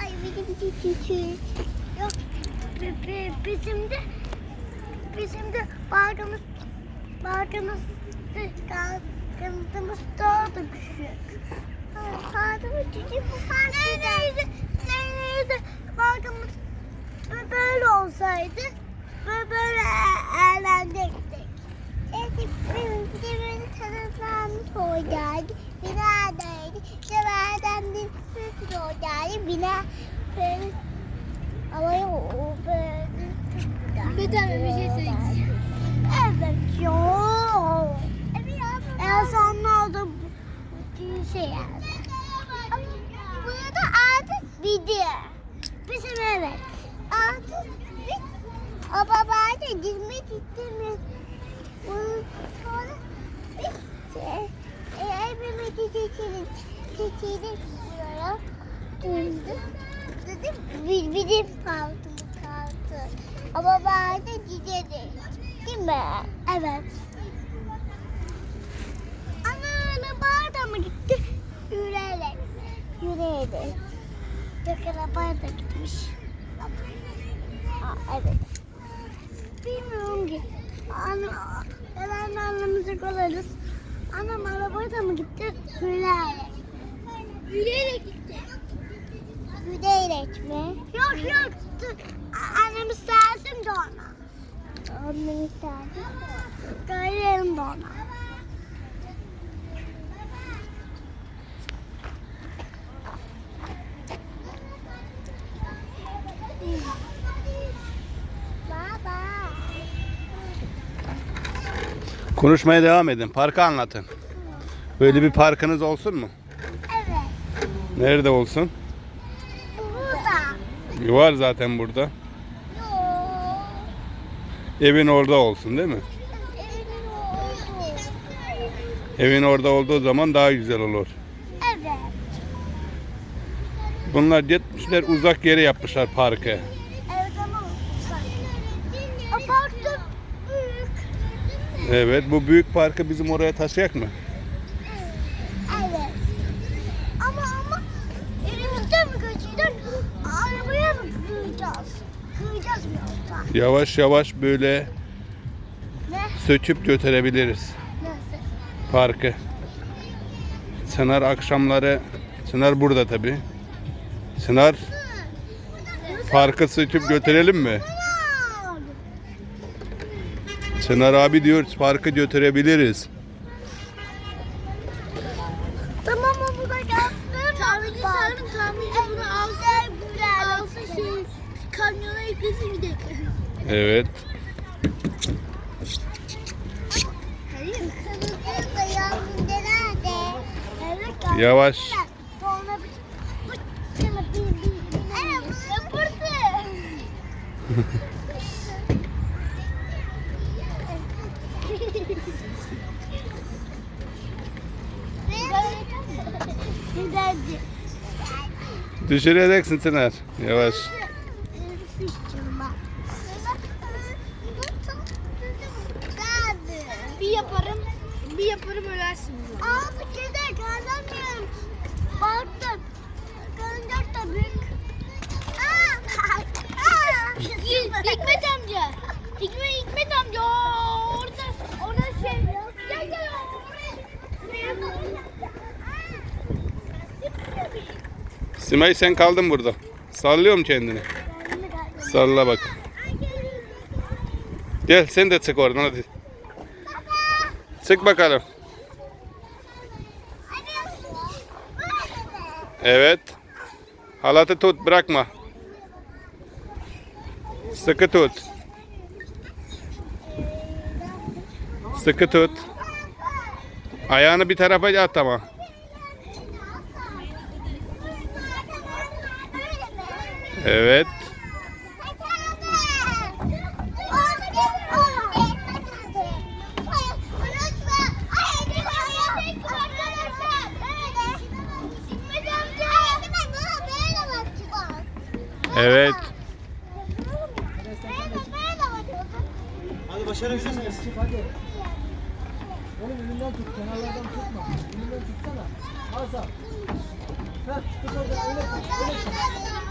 Ay bizim de küçük. Yok. bi- bi- Bizim de bizim de bağrımız bağrımız bağrımız daha da küçük. Bağrımız küçük. Neyse neyse bağrımız bö- böyle olsaydı böyle böyle eğlenecektik. Evet, benim benim tanıtmamız oradaydı. Binadaydı. Severden bir sürü oradaydı. Bina böyle o böyle Bir tane bir şey söyleyeceğim. Evet ya. En sonlarda bütün şey yani. Burada artık video. Bizim evet. Artık biz o babayla gitmek istemiyoruz. Bunun sonra biz e, e, evimizi geçelim. Geçelim Döndüm. Dedim bir bizim parkımız kaldı. Ama de gidelim. Değil mi? Evet. Ana araba mı gitti? Yürüyerek. Yürüyerek. Yok araba da gitmiş. Aa, evet. Bilmiyorum ki. Ana, hemen annemizı kolarız. Anam araba da mı gitti? Yürüyerek. Yürüyerek gitti. Yürüyerek mi? Yok yok. Annem istersin de ona. Annem istersin. Söylerim de ona. Baba. Konuşmaya devam edin. Parkı anlatın. Böyle bir parkınız olsun mu? Evet. Nerede olsun? Var zaten burada. Yok. Evin orada olsun değil mi? Evin orada olduğu zaman daha güzel olur. Evet. Bunlar gitmişler uzak yere yapmışlar parkı. Evet ama uzak. O park da büyük. Evet bu büyük parkı bizim oraya taşıyak mı? Yavaş yavaş böyle söküp götürebiliriz Nasıl? parkı. Çınar akşamları Çınar burada tabi. Çınar parkı söküp götürelim mi? Çınar abi diyor parkı götürebiliriz. Tamam mı bu da gelsin? Tamirci sarın tamirci bunu alsın. Alsın şey kamyona yüklesin gidelim. Evet. Yavaş. Sonra bir... bu- şuna bir- bir- bir- Evet, bunu yapırdı. Güzeldi. Düşüreceksin Çınar. Yavaş. Bir yaparım. Bir yaparım ölersin. Abi kedi göremiyorum. Baktım. Görüncek de büyük. Aa! Aa! Hikmet amca. Hikmet, Hikmet amca. Orada, orada şey. Gel gel. Simay sen kaldın burada. Sallıyor mu kendini? Salla bak. Gel sen de çık oradan hadi. Çık bakalım. Evet. Halatı tut bırakma. Sıkı tut. Sıkı tut. Ayağını bir tarafa at ama. Evet. Evet. Hadi başarabilirsiniz. Hadi. Oğlum elinden tut, kenarlardan tutma. Elinden tutsana. Sağ. Heh, tut orada, öyle tut, öyle